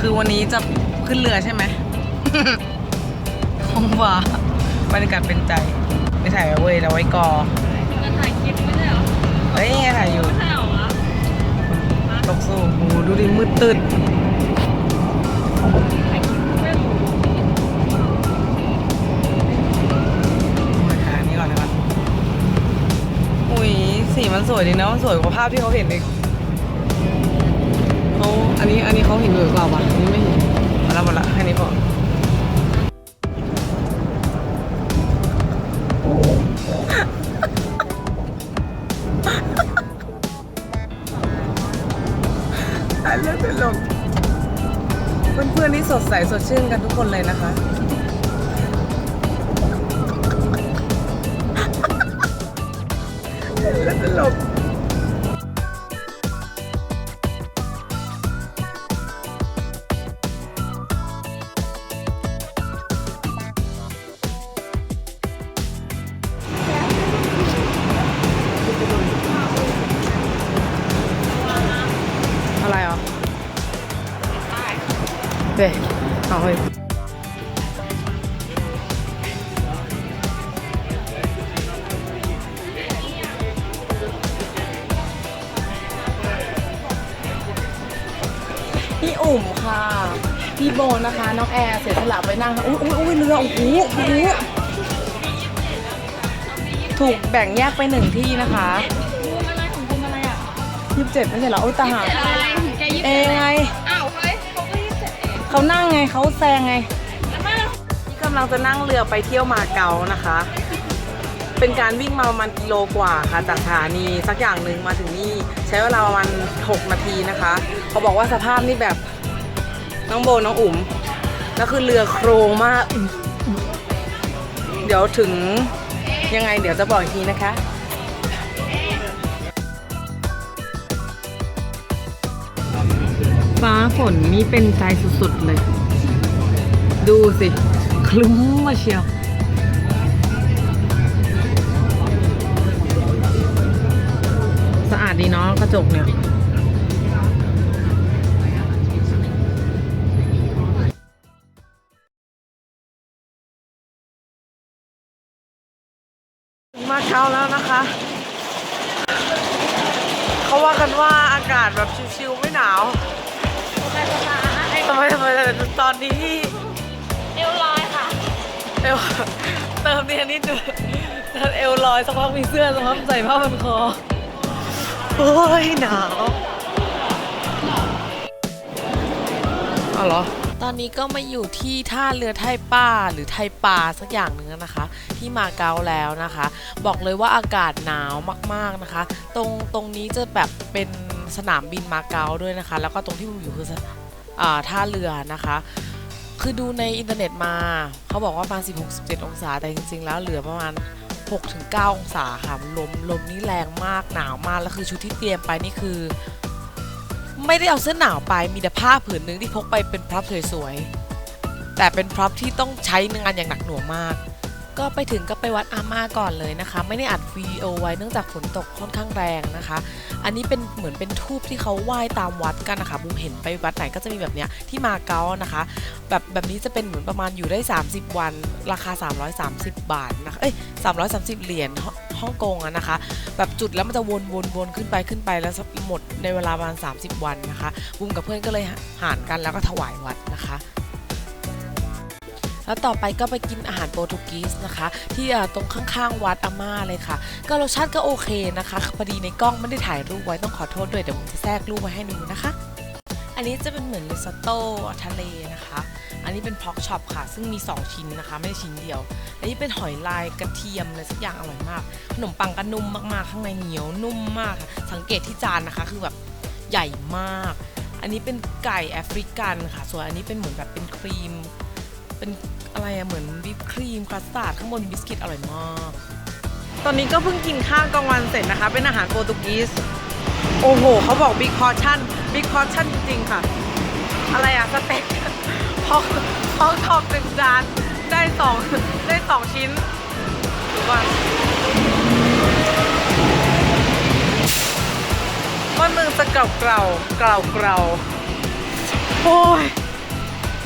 คือวันนี้จะขึ้นเรือใช่ไหมคงว่าบรรยากาศเป็นใจ ไม่ถ่ายไว้เว้ยเราไว้กอจะถ่ายคลิปไม่ใช่เหรอเฮ้ยไงถ่ายอยู่ ไม่ใช่เหรอวะตกสู้โอ้โหดูดิมืดตึ๊ดถ่ายคลิปไม่รู้มาถ่ายอันนี้ก่อนนะครับอุ้ยสีมันสวยดีนะมันสวยกว่าภาพที่เขาเห็นอีก เขาอันนี้อันนี้เขาเห็นสวยกว่าปะอันนี้ไม่เห็นหมดละหมดละแค่นี้พอตายแล้วตลกเพื่อนๆนี่สดใสสดชื่นกันทุกคนเลยนะคะแล้วตลก พี่โบนะคะ น้องแอร์เสียสละไปนั่งอุ้ยอุ้ยอุ้ยเรือโอ้โหโอ้โหถูกแบ่งแยกไปหนึ่งที่นะคะบูมอะไรของบูมอะไรอะยี่สิบเจ็ดไม่ใช่เหรออุ้ยตาหาอะไรของแกยี่สิบเอเจ็ดไงอ้าวเฮ้ยเขาก็ยี่สิบเจ็ดเองเขานั่งไงเขาแซงไง แล้วมานี่กำลังจะนั่งเรือไปเที่ยวมาเก๊านะคะ เป็นการวิ่งมาประมาณกิโลกว่าค่ะจากสถานีสักอย่างหนึ่งมาถึงนี่ใช้เวลาประมาณ 6 นาทีนะคะ เขาบอกว่าสภาพนี่แบบ น้องโบน้องอุ๋มแล้วคือเรือโครงมากเดี๋ยวถึงยังไงเดี๋ยวจะบอกอีกทีนะคะฟ้าฝนนี่เป็นใจสุดๆเลย ดูสิ คลุ้มมาเชียว สะอาดดีเนาะกระจกเนี่ย เขาว่ากันว่าอากาศแบบชิวๆไม่หนาวสบายสบายทำไมทำไมตอนนี้เอวลอยค่ะเอวเติมเนี่ยนิดนึงเอวลอยสักพักมีเสื้อสักพักใส่ผ้าพันคอโอ้ยหนาวอ๋อเหรอ ตอนนี้ก็มาอยู่ที่ท่าเรือไทยป้าหรือไทยปาสักอย่างหนึ่งนะคะ ที่มาเก๊าแล้วนะคะ บอกเลยว่าอากาศหนาวมากๆนะคะ ตรงตรงนี้จะแบบเป็นสนามบินมาเก๊าด้วยนะคะ แล้วก็ตรงที่ผมอยู่คืออ่าท่าเรือนะคะคือดูในอินเทอร์เน็ตมา เขาบอกว่าประมาณ16-17 องศา แต่จริงๆ แล้วเหลือประมาณ 6-9 องศาค่ะลมลมนี่แรงมากหนาวมาก แล้วคือชุดที่เตรียมไปนี่คือ ไม่ได้เอาเสื้อหนาวไปมีแต่ผ้าผืนหนึงที่พกไปเป็นพร็อพสวยๆ แต่เป็นพร็อพที่ต้องใช้งานอย่างหนักหน่วงมาก ก็ไปถึงก็ไปวัดอาม่าก่อนเลยนะคะ ไม่ได้อัดวีดีโอไว้เนื่องจากฝนตกค่อนข้างแรงนะคะ อันนี้เป็นเหมือนเป็นทูบที่เขาไหว้ตามวัดกันนะคะบูมเห็นไปวัดไหนก็จะมีแบบเนี้ยที่มาเก๊านะคะ แบบแบบนี้จะเป็นเหมือนประมาณอยู่ได้ 30 วัน ราคา 330 บาทนะคะเอ้ย330 เหรียญ ฮ่องกงอะนะคะ แบบจุดแล้วมันจะวนวนวนขึ้นไปขึ้นไปแล้วหมดในเวลาประมาณ 30 วันนะคะบูมกับเพื่อนก็เลยหารกันแล้วก็ถวายวัดนะคะแล้วต่อไปก็ไปกินอาหารโปรตุกีสนะคะ ที่ตรงข้างๆวัดอาม่าเลยค่ะ ก็รสชาติก็โอเคนะคะพอดีในกล้องไม่ได้ถ่ายรูปไว้ต้องขอโทษด้วยเดี๋ยวผมจะแทรกรูปไว้ให้ดูนะคะ อันนี้จะเป็นเหมือนริซอตโต้ทะเลนะคะ อันนี้เป็นพ็อกช็อปค่ะ ซึ่งมี 2 ชิ้นนะคะ ไม่ได้ชิ้นเดียว อันนี้เป็นหอยลายกระเทียมเลยสักอย่างอร่อยมาก ขนมปังก็นุ่มมากๆ ข้างในเหนียวนุ่มมากค่ะ สังเกตที่จานนะคะ คือแบบใหญ่มาก อันนี้เป็นไก่แอฟริกันค่ะ ส่วนอันนี้เป็นเหมือนแบบเป็นครีม เป็นอะไรอะเหมือนวิปครีมคัสตาร์ดข้างบนบิสกิตอร่อยมาก ตอนนี้ก็เพิ่งกินข้าวกลางวันเสร็จนะคะ เป็นอาหารโปรตุกีสโอ้โห เขาบอกบิ๊กพอชั่น บิ๊กพอชั่นจริงๆค่ะ อะไรอะสเต็ก พอกพอกทอบหนึ่งจานได้สองได้สองชิ้นดูว่ามันมึงจะเก่าเก่าเก่าเก่าโอ้ย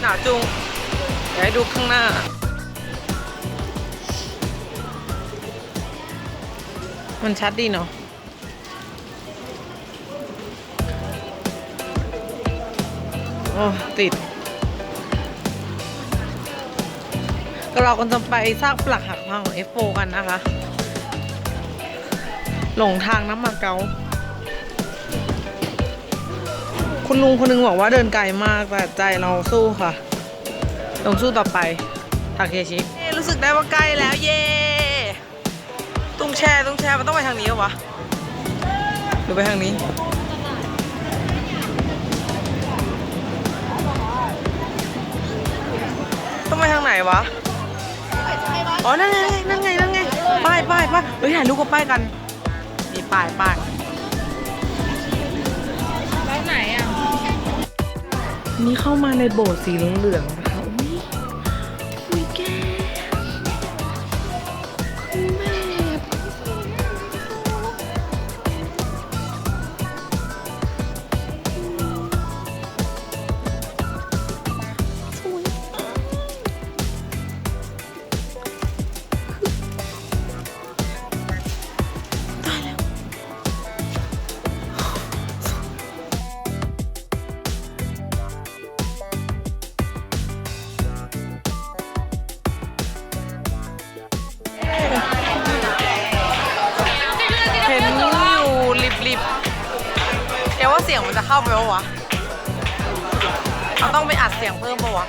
หนาวจุงเดี๋ยวให้ดูข้างหน้ามันชัดดีเนาะโอ้ ติด เราก็จะไปซากปลักหักพังของ F4 กันนะคะ หลงทางน้ำมาเกาคุณลุงคนหนึงบอกว่าเดินไกลมากแต่ใจเราสู้ค่ะต้องสู้ต่อไปทาเคชิรู้สึกได้ว่าใกล้แล้วเย่ตุ้งแช่ตุ้งแช่มันต้องไปทางนี้เหรอวะหรือไปทางนี้ต้องไปทางไหนวะ อ๋อ นั่นไง นั่นไง นั่นไง ป้ายป้ายป้ายเฮ้ยถ่ายรูปกับป้ายกันมีป้ายป้ายแล้วไหนอะ นี่เข้ามาในโบสถ์สีเหลืองๆ ไปปะวะเราต้องไปอัดเสียงเพิ่มปะวะ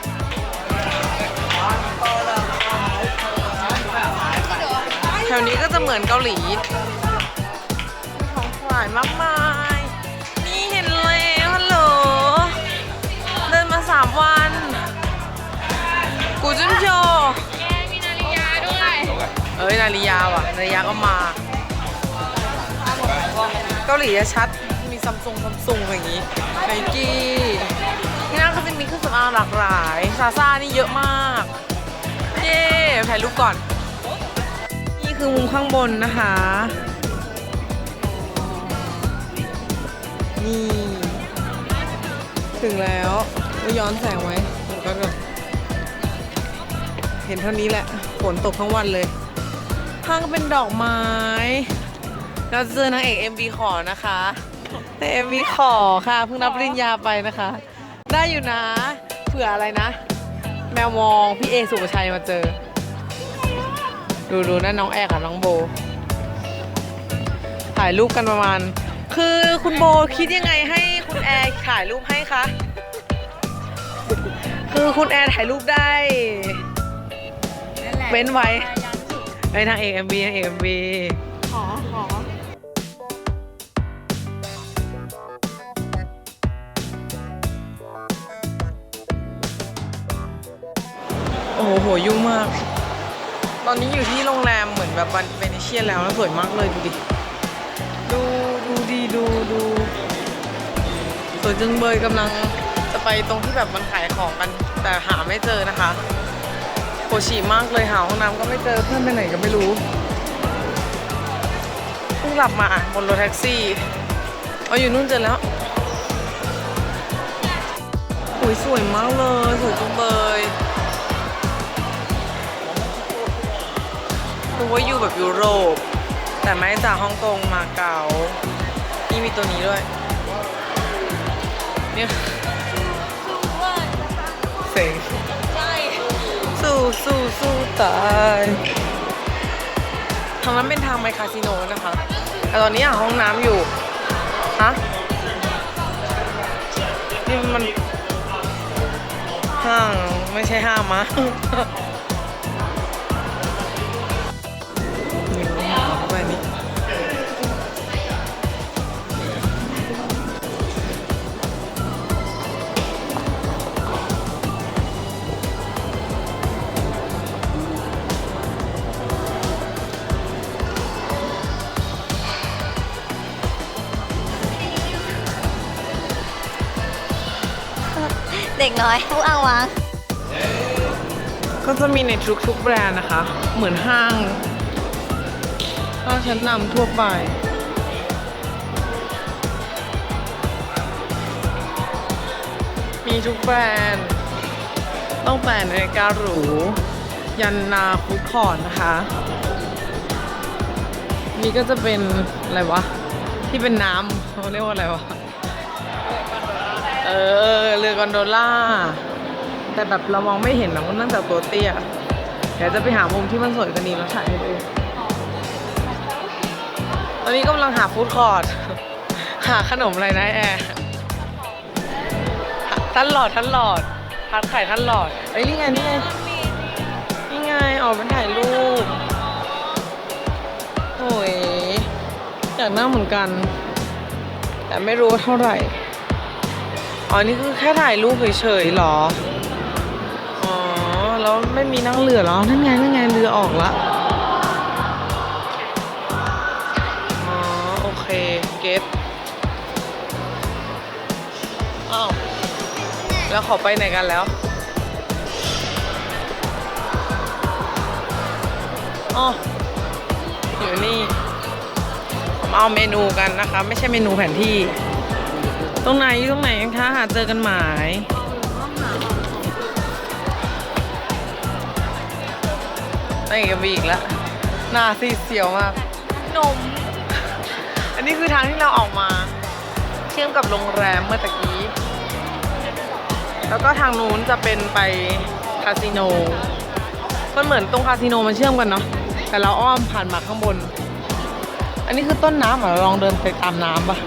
แถวนี้ก็จะเหมือนเกาหลีของขายมากมาย นี่เห็นแล้วฮัลโหล เดินมาสามวัน กูจุนโชแกมีนาฬิกาด้วย เอ้ยนาฬิยาว่ะ นาฬิยาก็มา เกาหลีจะชัด ซัมซุงซัมซุงอย่างงี้ไนกี้ที่นั่นเขาจะมีเครื่องสำอางหลากหลายซาซ่านี่เยอะมาก เย้ถ่ายรูปก่อน นี่คือมุมข้างบนนะคะ นี่ ถึงแล้วแล้ย้อนแสงไว้มันก็เห็นเท่านี้แหละฝนตกทั้งวันเลยข้างเป็นดอกไม้ เราเจอนางเอก MV ขอนะคะ ใน MV ขอค่ะเพิ่งรับปริญญาไปนะคะ ได้อยู่นะ เผื่ออะไรนะ แมวมองพี่เอสุภชัยมาเจอ ดูดูนั่นน้องแอร์กับน้องโบ ถ่ายรูปกันประมาณ คือคุณโบคิดยังไงให้คุณแอร์ถ่ายรูปให้คะคือคุณแอร์ถ่ายรูปได้เว้นไว้ไอ้นางเอก MV นางเอก MV ขอขอโอ้ ยุ่งมาก ตอนนี้อยู่ที่โรงแรมเหมือนแบบวันเวเนเชียนแล้วแล้วสวยมากเลยดูดิ ดูดูดีดูดูสวยจึงเบยกำลังจะไปตรงที่แบบมันขายของกัน แต่หาไม่เจอนะคะโคฉี่มากเลยหาห้องน้ำก็ไม่เจอเพื่อนไปไหนก็ไม่รู้เพิ่งกลับมาบนรถแท็กซี่เอาอยู่นู่นเจอแล้วโอ้ยสวยมากเลยสวยจุงเบย รู้ว่าอยู่แบบยุโรป แต่ไม่จากฮ่องกงมาเก๊านี่มีตัวนี้ด้วยเนี่ยเซ็งใช่สู้สู้สู้ตายทางนั้นเป็นทางไปคาสิโนนะคะแต่ตอนนี้หาห้องน้ำอยู่ ฮะ นี่มันห้างไม่ใช่ห้างมะ น้อยผู้อ้างว้าง ก็จะมีในทุกๆแบรนด์นะคะ เหมือนห้างห้างชั้นนำทั่วไป มีทุกแบรนด์ต้องแต่นาฬิกาหรู ยันนาฟูคอร์ทนะคะ นี่ก็จะเป็นอะไรวะ ที่เป็นน้ำเขาเรียกว่าอะไรวะ ออเรือกอนโดล่า แต่แบบเรามองไม่เห็นนะมันตั้งแต่ตัวเตี้ยเดี๋ยวจะไปหามุมที่มันสวยกว่านี้แล้วถ่ายให้ดูตอนนี้กำลังหาฟู้ดคอร์ทหาขนมอะไรนะแอร์ท่านหลอดท่านหลอดพัดไข่ท่านหลอดเอ้ยนี่ไงนี่ไงนี่ไงออกมาถ่ายรูปโอ้ยอยากนั่งเหมือนกัน แต่ไม่รู้เท่าไหร่ อ๋อ นี่คือแค่ถ่ายรูปเฉยๆหรอ อ๋อ แล้วไม่มีนั่งเรือหรอ นั่นไง นั่นไง เรือออกละ อ๋อ โอเค เก็ตอ้าว แล้วขาไปไหนกันแล้ว อ๋อ อยู่นี่ผมเอาเมนูกันนะคะ ไม่ใช่เมนูแผนที่ ตรงไหนอยู่ตรงไหนกันคะ หาเจอกันหมายตั้งอีกกระบีอีกแล้วหน้าซีดเสียวมาก นม อันนี้คือทางที่เราออกมา เชื่อมกับโรงแรมเมื่อตะกี้ แล้วก็ทางนู้นจะเป็นไปคาสิโน มันเหมือนตรงคาสิโนมันเชื่อมกันเนาะ แต่เราอ้อมผ่านมาข้างบน อันนี้คือต้นน้ำเหรอลองเดินไปตามน้ำปะ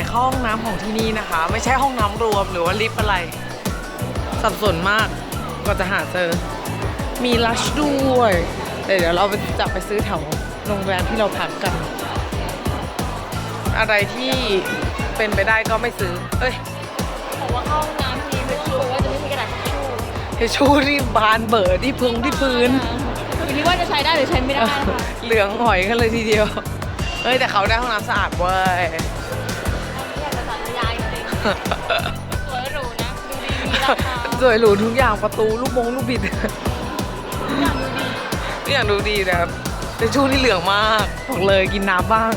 ายเข้าห้องน้ำของที่นี่นะคะ ไม่ใช่ห้องน้ำรวมหรือว่าลิฟต์อะไร สับสนมากก็จะหาเจอ มีลัชด้วยแต่เดี๋ยวเราไปจะไปซื้อแถวโรงแรมที่เราพักกัน อะไรที่เป็นไปได้ก็ไม่ซื้อ เอ้ยบอกว่าเข้าห้องน้ำทีไม่ต้องกลัวว่าจะไม่มีกระดาษทิชชู่ทิชชู่ที่บานเบอร์ที่พึงที่พื้นอยู่ที่ว่าจะใช้ได้หรือใช้ไม่ได้นะคะเหลืองหอยกันเลยทีเดียว เอ้ยแต่เขาได้ห้องน้ำสะอาดเว้ยอย สวยหรูนะ ดูดีมีราคาสวยหรูทุกอย่างประตูลูกบงลูกบิดอยากดูดีทุกอย่างดูดีนะครับทิชชู่ที่เหลืองมากบอกเลยกินน้ำบ้าง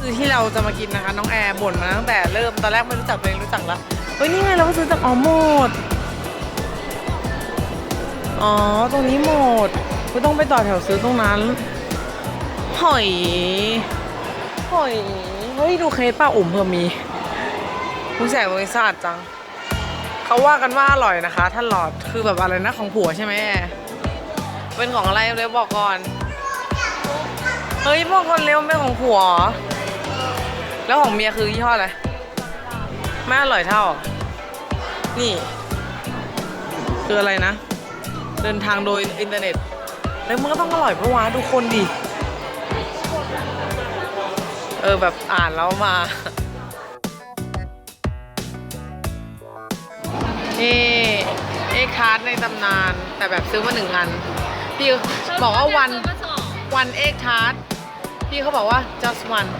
คือที่เราจะมากินนะคะ น้องแอร์บ่นมาตั้งแต่เริ่มตอนแรกไม่รู้จักตัวเองรู้จักแล้วเฮ้ยนี่ไงเราก็ซื้อจากอ๋อโหมด อ๋อตรงนี้หมดไม่ต้องไปต่อแถวซื้อตรงนั้นหอยหอยเฮ้ย ดูเคสป้าอุ่มเพิ่มมีผู้แสงตรงนี้สะอาดจัง เขาว่ากันว่าอร่อยนะคะท่านหลอดคือแบบอะไรนะของผัวใช่ไหมเป็นของอะไรเร็วบอกก่อน เฮ้ยบอกก่อนเร็วเป็นของผัวหรอแล้วของเมียคือยี่ห้ออะไรไม่อร่อยเท่า นี่ คืออะไรนะ เดินทางโดยอินเทอร์เน็ตแล้วมันก็ต้องอร่อยเพราะว่าดูคนดิ เออแบบอ่านแล้วมา นี่เอ็กคาร์ดในตำนานแต่แบบซื้อมาหนึ่งอัน พี่บอกว่าวันวันเอ็กคาร์ดพี่เขาบอกว่า just one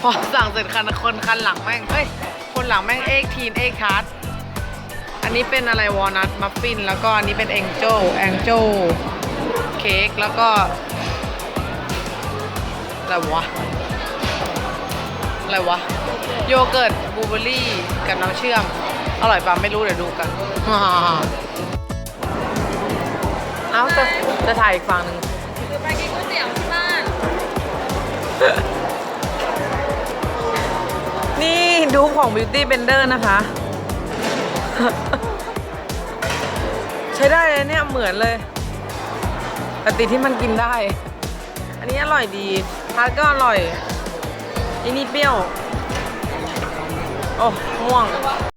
พอสั่งเสร็จคันคนคันหลังแม่งเฮ้ย คนหลังแม่งเอ็กทีนเอ็กคาร์ดอันนี้เป็นอะไรวอลนัทมัฟฟิน แล้วก็อันนี้เป็นแองโจแองโจเค้กแล้วก็อะไรวะ อะไรวะ โยเกิร์ตบลูเบอร์รี่กับน้ำเชื่อม อร่อยปะไม่รู้เดี๋ยวดูกันเอ้าจะจะถ่ายอีกฝั่งหนึ่งคือไปกินก๋วยเตี๋ยวที่บ้าน นี่ดูของ Beauty Blender นะคะ ใช้ได้เลยเนี่ยเหมือนเลยแต่ติดที่มันกินได้ อันนี้อร่อยดี ทาร์ตก็อร่อย อันนี้เปรี้ยว โอ้ม่วง